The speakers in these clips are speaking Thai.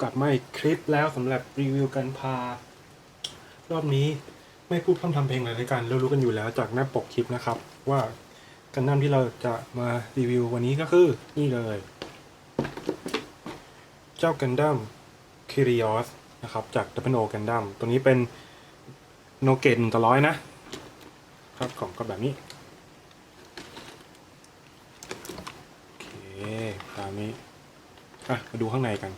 กลับมาอีกคลิปแล้วสำหรับรีวิวกันพา รอบนี้ไม่พูดพร่ำทำเพลงเลยด้วยกันเรารู้กันอยู่แล้วจากหน้าปกคลิปนะครับ ว่ากันดั้มที่เราจะมารีวิววันนี้ก็คือนี่เลย เจ้ากันดั้มคิริออสนะครับ จากดับเบิลโอกันดั้มตัวนี้เป็นโนเกตหนึ่งต่อร้อยนะครับกล่องก็แบบนี้โอเคตามนี้อะมาดูข้างในกัน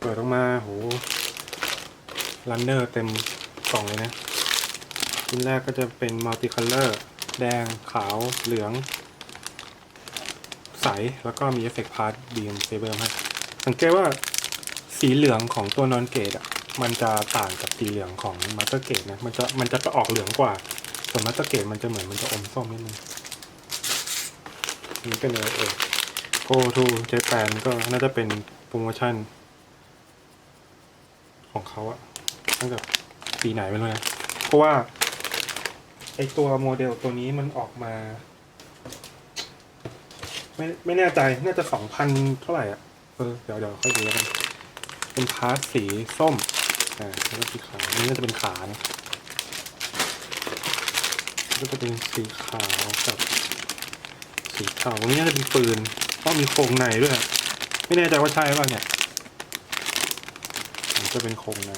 เปิ ดออกมาโหรันเนอร์เต็มกล่องเลยนะชิ้นแรกก็จะเป็นมัลติคัลเลอร์แดงขาวเหลือง ใส แล้วก็มีเอฟเฟกต์พาร์ทบีมเซเบอร์ให้สังเกตว่าสีเหลืองของตัวนอนเกตอะมันจะต่างกับสีเหลืองของมาสเตอร์เกตนะ มันจะมันจะออกเหลืองกว่า ส่วนมาสเตอร์เกตมันจะเหมือนมันจะอมส้มนิดนึงนี่เป็นเอ่ยโ o ทูเจแปนก็น่าจะเป็นโปรโมชั่น ของเขาอะตั้งแต่ปีไหนไม่รู้นะ เพราะว่าไอตัวโมเดลตัวนี้มันออกมา ไม่ไม่แน่ใจน่าจะสองพันเท่าไหร่อะเออเดี๋ยวเดี๋ยวค่อยดูแล้วกันเป็นพาร์ทสีส้มอ่าแล้วก็สีขาวนี่น่าจะเป็นขานะก็จะเป็นสีขาวกับ สีขาวนี้น่าจะเป็นปืนต้องมีโครงในด้วย ไม่แน่ใจว่าใช่ป่ะเนี่ย จะเป็นโครงใน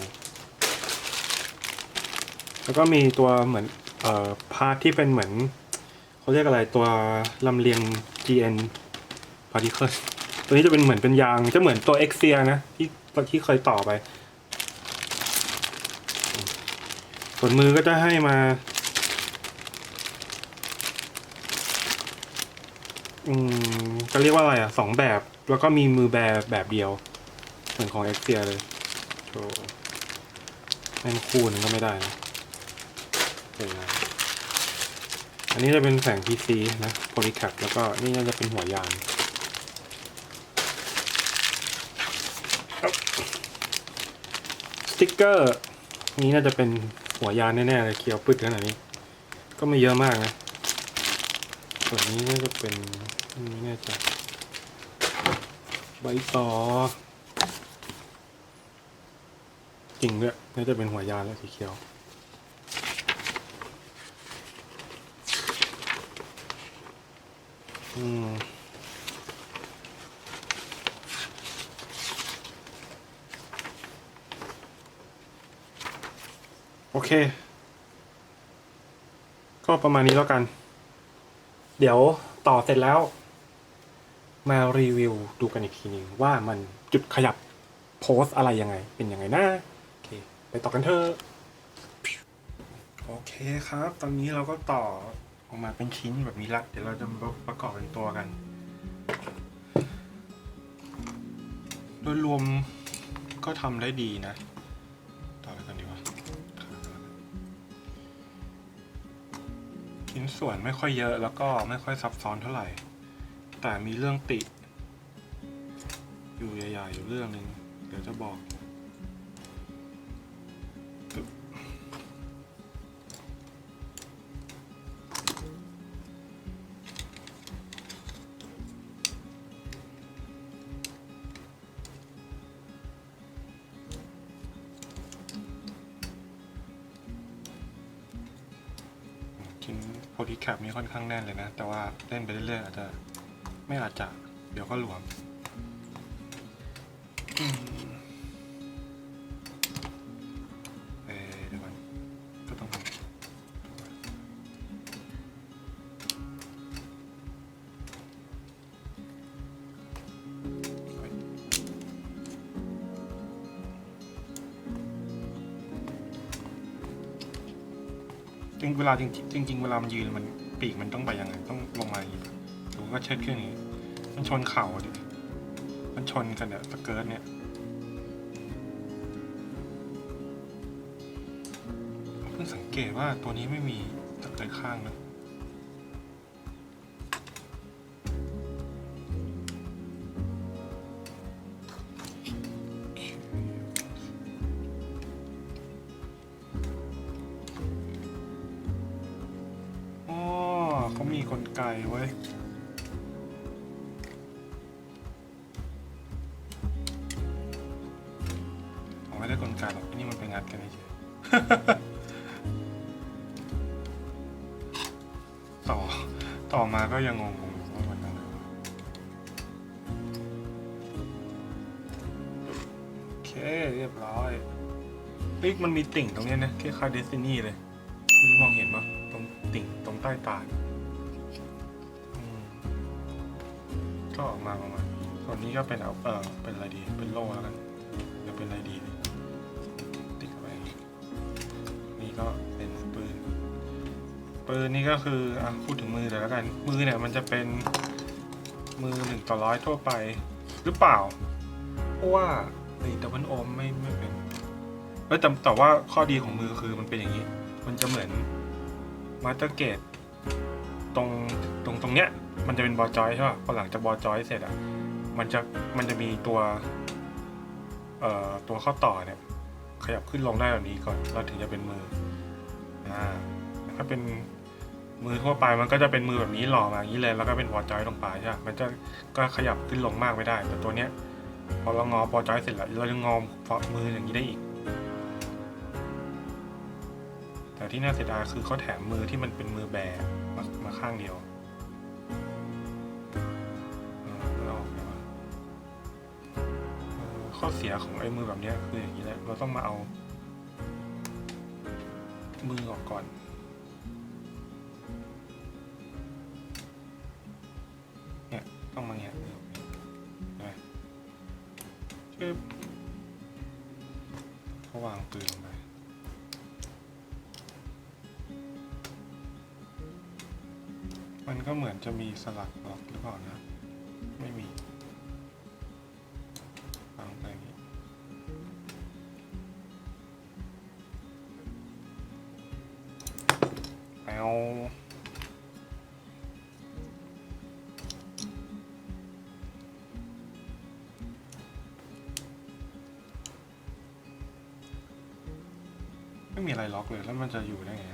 แล้วก็มีตัวเหมือนเอ่อพาร์ทที่เป็นเหมือนเขาเรียกอะไรตัวลำเลียง GN particle ตัวนี้จะเป็นเหมือนเป็นยางจะเหมือนตัว x เ i นะที่ที่เคยต่อไป ส่วนมือก็จะให้มาอืมจะเรียกว่าอะไรอะสองแบบ แล้วก็มีมือแบบแบบเดียว เหมือนของ x เ i เลย โชว์ให้มันคู่หนึงก็ไม่ได้นะสวยงามอันนี้จะเป็นแสง PC นะ Polycap แล้วก็นี่น่าจะเป็นหัวยานสติ๊กเกอร์ นี้น่าจะเป็นหัวยานแน่ๆเลยเขียวปึดขนาดนี้ ก็ไม่เยอะมากนะ ส่วนนี้น่าจะเป็นนี่แน่ใจใบต่อ จริงด้วยน่าจะเป็นหัวยานแล้วสีเขียว อืมโอเค ก็ประมาณนี้แล้วกัน เดี๋ยวต่อเสร็จแล้ว มารีวิวดูกันอีกทีหนึงว่ามันจุดขยับโพสอะไรยังไง เป็นยังไงนะ ไปต่อกันเถอะโอเคครับ ตอนนี้เราก็ต่อออกมาเป็นชิ้นแบบนี้ละ เดี๋ยวเราจะมาประกอบเป็นตัวกัน โดยรวมก็ทำได้ดีนะ ต่อไปกันดีกว่าชิ้นส่วนไม่ค่อยเยอะแล้วก็ไม่ค่อยซับซ้อนเท่าไหร่ แต่มีเรื่องติ อยู่ใหญ่ๆอยู่เรื่องหนึ่งเดี๋ยวจะบอก ชิ้นโพลีแคปนี้ค่อนข้างแน่นเลยนะ แต่ว่าเล่นไปเรื่อยๆอาจจะไม่อาจจะ เดี๋ยวก็หลวม ลาจริงจริงเวลามันยืนมันปีกมันต้องไปยังไงต้องลงมาอย่างนี้ปะหรือว่าเช็ดขึ้นอย่างนี้ มันชนเข่าดิมันชนกันเนี่ยสเกิร์ตเนี่ยเพิ่งสังเกตว่าตัวนี้ไม่มีสเกิร์ตข้างนะ ไก่ไว้ผมไม่ได้กลไกหรอกนี่มันไปงัดกันเฉยต่อ ต่อมาก็ยังงงๆว่มันอะไรโอเค เรียบร้อยติ๊กมันมีติ่งตรงนี้นะคล้ายเดซินี่เลยม่มองเห็นปะตรงติ่งตรงใต้ตา ก็ออกมาประมาณนี้ส่วนนี้ก็เป็นเอาเออเป็นอะไรดี เป็นโล่แล้วกันเดี๋ยวเป็นอะไรดีติดเข้าไปนี่ก็เป็นปืน ปืนนี่ก็คืออะพูดถึงมือเลยแล้วกัน มือเนี่ยมันจะเป็นมือหนึ่งต่อร้อยทั่วไปหรือเปล่า เพราะว่าไอ้ดับเบิลโอมไม่ไม่เป็นแต่แต่ว่าข้อดีของมือคือมันเป็นอย่างนี้ มันจะเหมือนมาสเตอร์เกตตรงตรงตรงเนี้ย มันจะเป็นบอลจอยใช่ป่ะพอหลังจากบอลจอยเสร็จอะมันจะมันจะมีตัวเอ่อตัวข้อต่อเนี่ย ขยับขึ้นลงได้แบบนี้ก่อนแล้วถึงจะเป็นมืออ่าถ้าเป็นมือทั่วไปมันก็จะเป็นมือแบบนี้หล่อมาอย่างนี้เลยแล้วก็เป็นบอลจอยลงไปใช่ป่ะมันจะก็ขยับขึ้นลงมากไม่ได้ แต่ตัวเนี้ยพอเรางอบอลจอยเสร็จแล้วเราจะงอฝ่ามืออย่างนี้ได้อีกแต่ที่น่าเสียดายคือเขาแถมมือที่มันเป็นมือแบมามาข้างเดียว ยของไอ้มือแบบนี้คืออย่างนี้แหละเราต้องมาเอา มือออกก่อนเนี่ยต้องมาแงะมือออกเนี่ยเนไหมชึบเขาวางปืนลงไปมันก็เหมือนจะมีสลัก ไม่มีอะไรล็อกเลยแล้วมันจะอยู่ได้ไง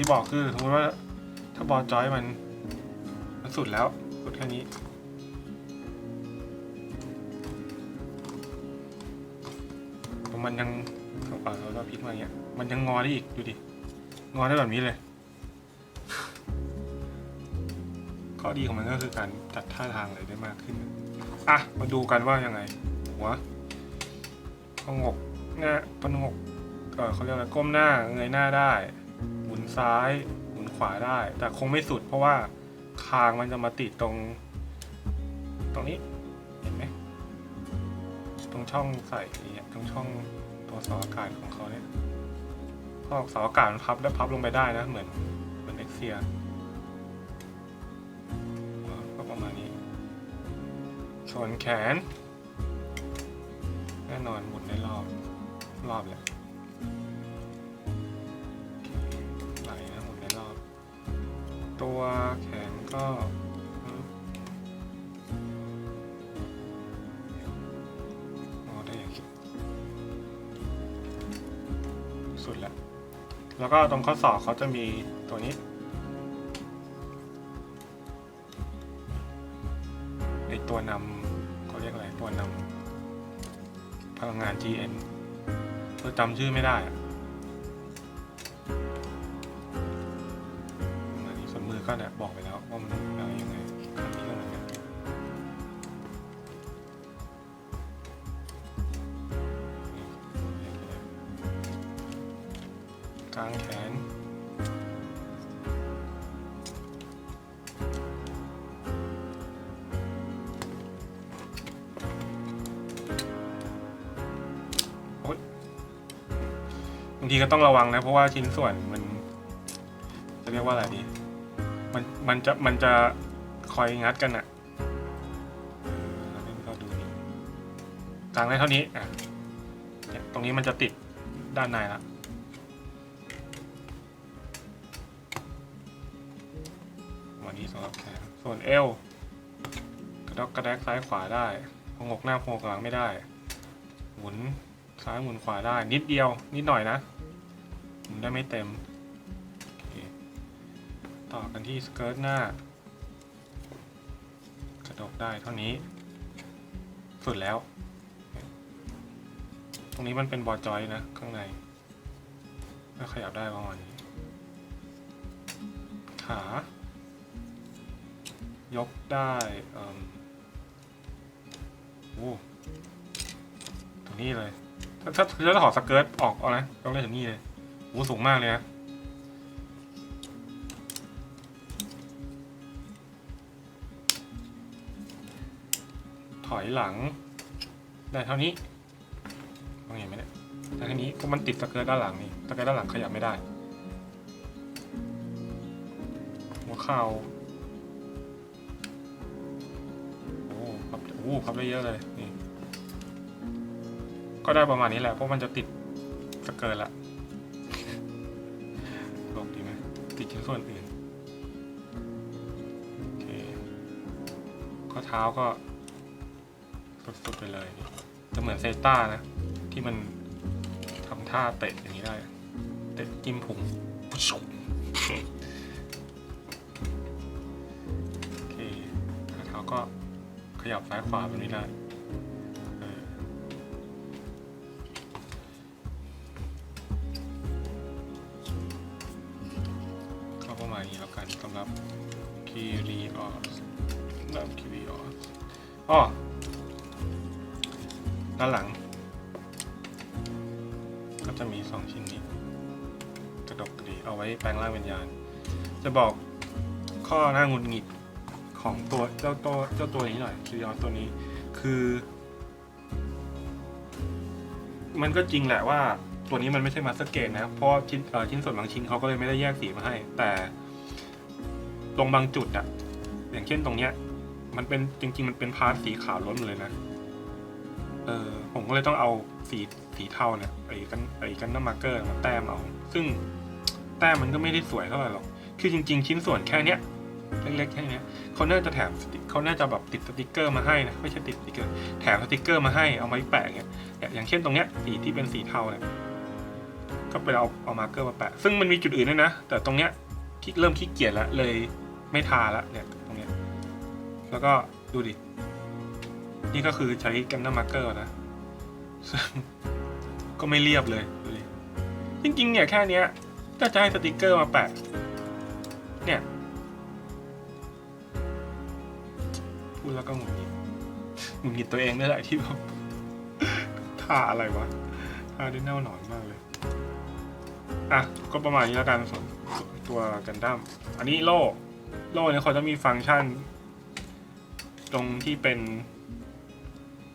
ที่บอกคือสมมติว่าถ้าบอลจอยมัน มันสุดแล้ว สุดแค่นี้ มันยังเออเราพลิกมาอย่างเงี้ย มันยังงอได้อีก ดูดิ งอได้แบบนี้เลย ข้อดีของมันก็คือการจัดท่าทางอะไรได้มากขึ้น อะ มาดูกันว่ายังไง หัวพองกหน้าพองกเออเขาเรียกอะไรก้มหน้าเงยหน้าได้ ซ้ายหมุนขวาได้ แต่คงไม่สุดเพราะว่าคางมันจะมาติดตรง ตรงนี้เห็นไหมตรงช่องใส่เนี่ยตรงช่องตัวเสาอากาศของเขาเนี่ยพอเสาอากาศมันพับแล้วพับลงไปได้นะเหมือนเหมือนเอ็กเซียก็ประมาณนี้ส่วนแขน แน่นอนหมุนได้รอบรอบเลย อ๋อได้อย่างนี้สุดแล้ว แล้วก็ตรงข้อศอกเขาจะมีตัวนี้ ไอตัวนำเขาเรียกอะไร ตัวนำพลังงาน GN เออจำชื่อไม่ได้อะ กลางแขน บางทีก็ต้องระวังนะ เพราะว่าชิ้นส่วนมัน จะเรียกว่าอะไรดี มันมันจะมันจะคอยงัดกันอะแล้วก็ดูนี่กลางได้เท่านี้อะตรงนี้มันจะติดด้านในละ ส่วนเอวกระดอกกระแดกซ้ายขวาได้พงกหน้าพงกหลังไม่ได้ หมุนซ้ายหมุนขวาได้ นิดเดียว นิดหน่อยนะ หมุนได้ไม่เต็ม ต่อกันที่สเกิร์ตหน้า กระดกได้เท่านี้ สุดแล้ว ตรงนี้มันเป็นบอร์จอยนะ ข้างในก็ขยับได้ประมาณนี้ขา ยกได้โอ้ตรงนี้เลย ถ้าถ้าถ้าถอดสเกิร์ตออกเอานะยกได้ถึงนี่เลยโอ้สูงมากเลยนะถอยหลัง ได้เท่านี้มองเห็นไหมเนี่ยได้เท่นี้เพราะมันติดสเกิร์ตด้านหลังนี่สเกิร์ตด้านหลังขยับไม่ได้ หัวเข่า โอ้พับได้เยอะเลยนี่ก็ได้ประมาณนี้แหละ เพราะมันจะติดสเกิร์ละลงดีไหมติดชิ้นส่วนอื่นโอเคข้อเท้าก็สุดๆไปเลยจะเหมือนเซต้านะ ที่มันทำท่าเตะอย่างนี้ได้ เตะจิ้มพุง ยับซ้ายขวาแบบนี้ได้เออก็ประมาณนี้แล้วกันสำหรับคีรีออสแบบคีรีออสอ้อด้านหลัง ก็จะมีสองชิ้นนี้กระดกกระดีเอาไว้แปลงร่างวิญญาณ จะบอกข้อหน้าหงุดหงิด ของตัวเจ้าตัวเจ้าตัวนี้หน่อยคิริออสตัวนี้ คือ มันก็จริงแหละว่าตัวนี้มันไม่ใช่มาสเตอร์เกตนะเพราะชิ้นชิ้นส่วนบางชิ้นเขาก็เลยไม่ได้แยกสีมาให้ แต่ตรงบางจุดอะอย่างเช่นตรงเนี้ย มันเป็นจริง ๆ มันเป็นพาร์ทสีขาวล้นเลยนะเออผมก็เลยต้องเอาสีสีเทาเนี่ยไอ้กันไอ้กันน้ำมาร์เกอร์มาแต้มเอา ซึ่งแต้มมันก็ไม่ได้สวยเท่าไหร่หรอก คือจริง ๆ ชิ้นส่วนแค่เนี้ย เล็กๆแค่นี้เขาน่าจะแถมสติเขาน่าจะแบบติดสติกเกอร์มาให้นะไม่ใช่ติดสติกเกอร์แถมสติกเกอร์มาให้เอาไว้แปะเงี้ยอย่างเช่นตรงเนี้ยสีที่เป็นสีเทาเนี่ยก็ไปเอาเอามาร์เกอร์มาแปะ ซึ่งมันมีจุดอื่นด้วยนะ แต่ตรงเนี้ยที่เริ่มขี้เกียจแล้วเลยไม่ทาละเนี่ยตรงเนี้ยแล้วก็ดูดิ นี่ก็คือใช้แกนนามาร์เกอร์นะก็ไม่เรียบเลยดูดิจริงๆเนี่ยแค่เนี้ยก็จะให้สติกเกอร์มาแปะเนี่ย พูดแล้วก็หงุดหงิดหงุดหงิดตัวเองนี่แหละที่แบบท่าอะไรวะท่าด้เน่าหนอนมากเลย อะ ก็ประมาณนี้แล้วกันส่วนตัวกันดั้มอันนี้โล่ โล่เนี่ยเขาจะมีฟังก์ชัน ตรงที่เป็น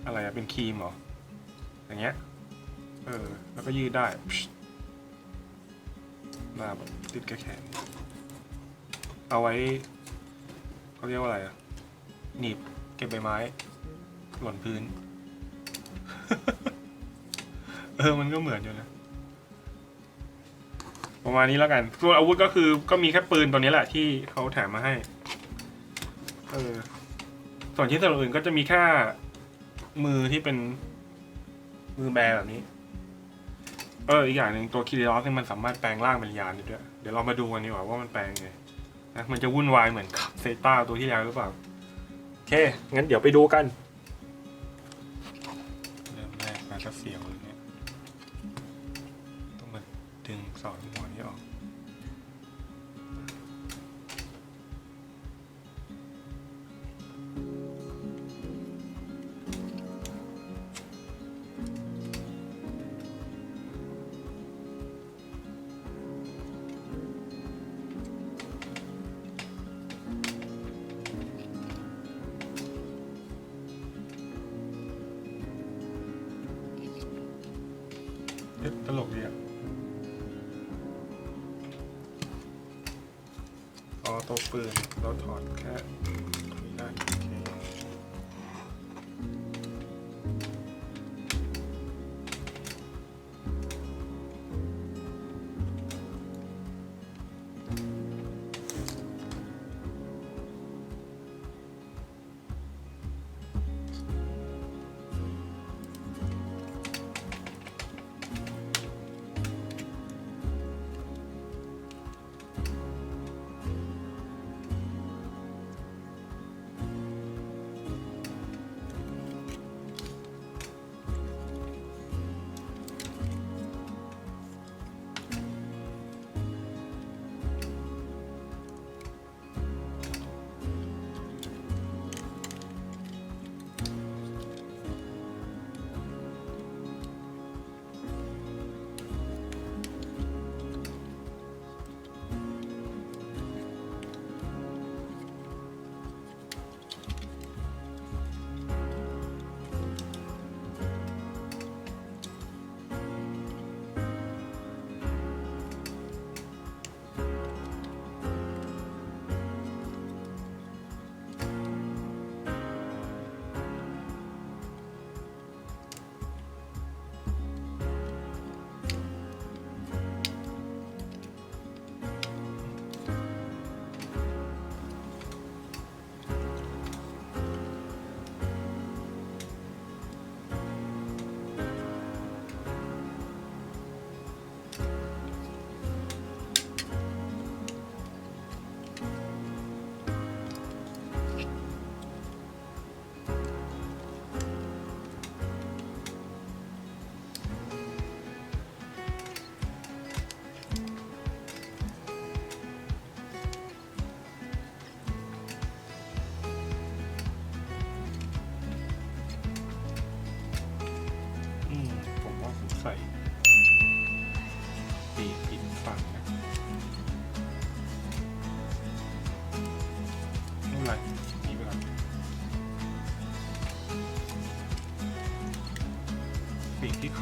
อะไรอะเป็นครีมเหรอ อย่างเงี้ย เออ แล้วก็ยืดได้มาแบบติดกับแขน เอาไว้เขาเรียกว่าอะไรอะ หนีบเก็บใบไม้ หล่นพื้น เออ มันก็เหมือนอยู่นะ ประมาณนี้แล้วกันส่วอาวุธก็คือก็มีแค่ปืนตัวนี้แหละที่เขาแถมมาให้ เออ ส่วนชิ้นส่วนอื่นก็จะมีแค่มือที่เป็นมือแบแบบนี้ เออ อีกอย่างหนึ่งตัวคิริออสเนี่ยมันสามารถแปลงร่างเป็นยานได้ด้วย เดี๋ยวเรามาดูกันดีกว่าว่ามันแปลงไงนะ มันจะวุ่นวายเหมือนกับเซต้าตัวที่แล้วหรือเปล่า เค งั้นเดี๋ยวไปดูกัน เริ่มแรกมาจะเสียวเลยเนี่ย ต้องมาดึงสอดหัว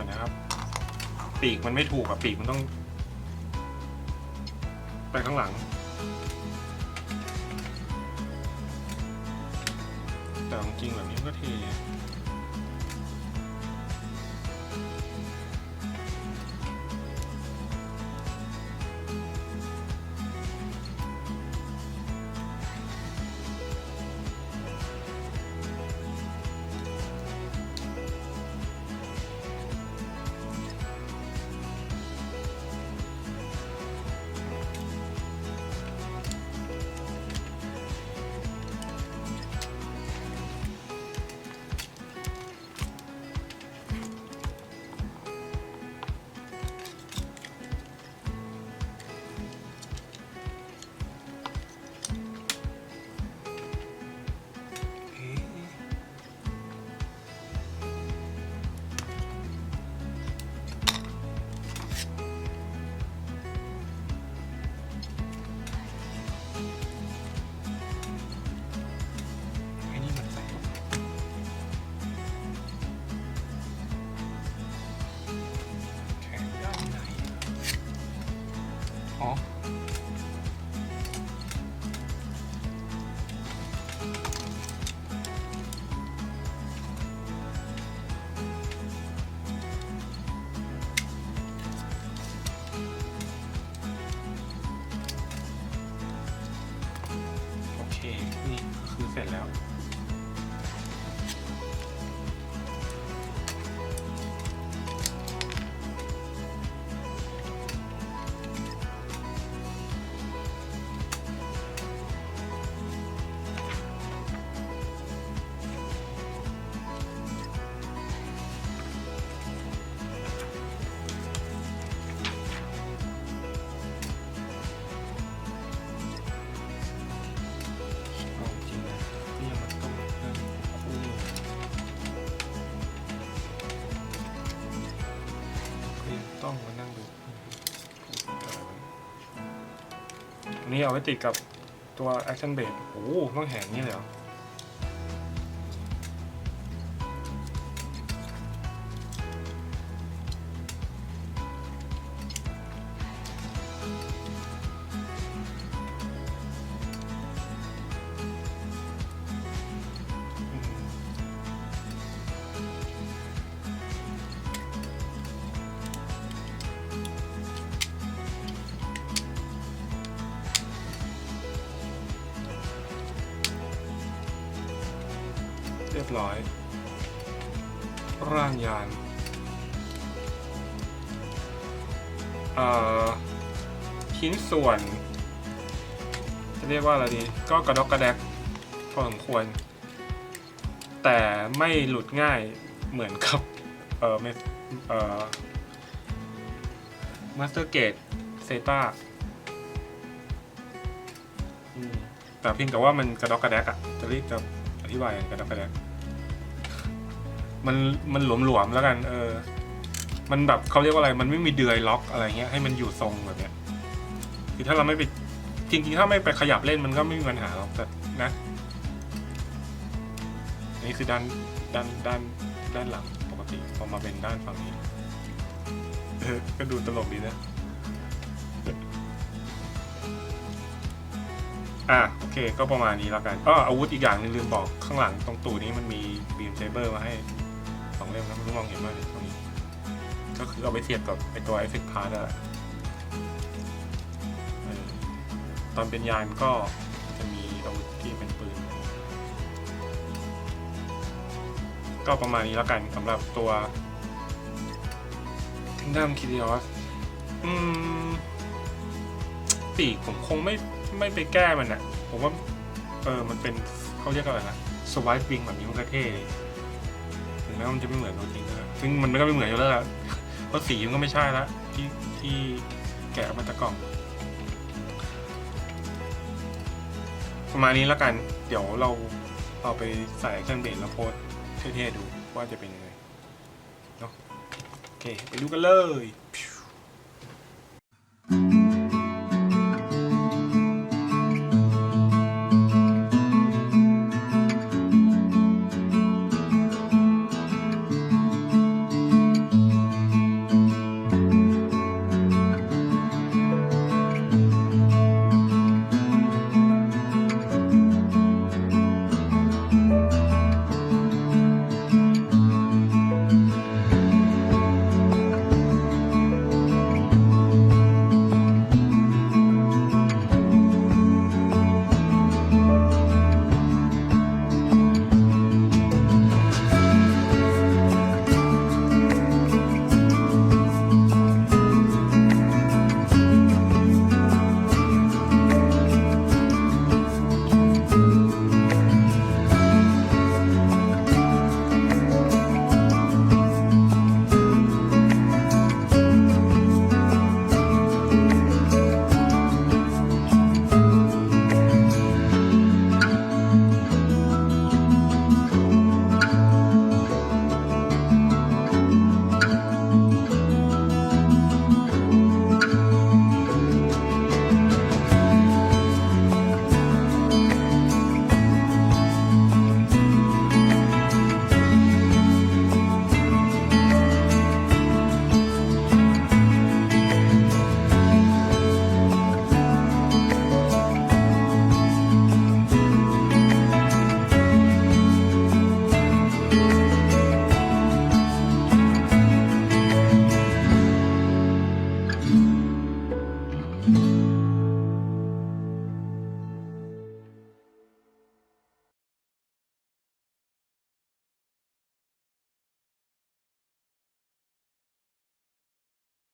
ก่อนนะครับ ปีกมันไม่ถูกอะปีกมันต้อง ไปข้างหลัง อ๋ นนี้เอาไว้ติดกับตัว Action b a s โอ้โหต้องแหงนี่เลยเหรอ รียบร้อย ร่างยานชิ้นส่วน จะเรียกว่าอะไรดี ก็กระดกกระแดกพอสมควร แต่ไม่หลุดง่ายเหมือนกับ เออไม่เออมาสเตอร์เกตเซตาแต่เพียงแต่ว่ามันกระดกกระแดกอะจะเรียกจะอธิบายกระดกกระแดก มันมันหลวมๆแล้วกัน เออ มันแบบเขาเรียกว่าอะไร มันไม่มีเดือยล็อกอะไรเงี้ยให้มันอยู่ทรงแบบเนี้ยคือถ้าเราไม่ไปจริงๆถ้าไม่ไปขยับเล่นมันก็ไม่มีปัญหาหรอกแต่นะอันนี้คือด้านด้านด้านด้านหลังปกติพอมาเป็นด้านฝั่งนี้เออก็ดูตลกดีนะอะโอเคก็ประมาณนี้แล้วกันอ้ออาวุธอีกอย่างหนึงลืมบอกข้างหลังตรงตูนี้มันมีบีมเซเบอร์มาให้ สองเล่มนะไม่รู้มองเห็นไหมเนี่ยตรงนี้ ก็คือเอาไปเสียบกับไอตัว Effect Part นั่นแหละตอนเป็นยานก็จะมีอาวุธที่เป็นปืน ก็ประมาณนี้แล้วกันสำหรับตัว Kingdom k i r i o s อืมปีกผมคงไม่ไม่ไปแก้มันอะผมว่า เออมันเป็นเขาเรียกอะไรนะสวายวิงแบบนี้มันก็เท่ ม้ว่ามันจะไม่เหมือนตัวจริงนะซึ่งมันก็ไม่เหมือนอยู่แล้วล่ะเพราะสีมันก็ไม่ใช่ละที่ที่แกะมาจากกล่องประมาณนี้แล้วกัน เดี๋ยวเราเอาไปใส่เครื่องเบรแล้วโพสเท่ๆดูว่าจะเป็นยังไงเนาะโอเค ไปดูกันเลย